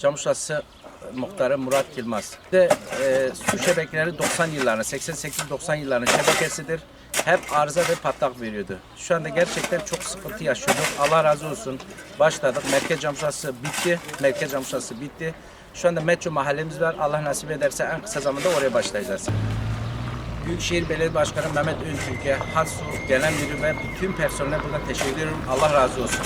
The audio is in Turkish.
Camşası muhtarı Murat Yılmaz. De, e, su şebekeleri 90 yıllarına, 88-90 yıllarının şebekesidir. Hep arıza ve patlak veriyordu. Şu anda gerçekten çok sıkıntı yaşıyorduk. Allah razı olsun. Başladık. Merkez Camşası bitti. Merkez Camşası bitti. Şu anda metro mahallemiz var. Allah nasip ederse en kısa zamanda oraya başlayacağız. Büyükşehir Belediye Başkanı Mehmet Öntürk'e, Hasu Genel Müdür ve bütün personele buradan teşekkür ediyorum. Allah razı olsun.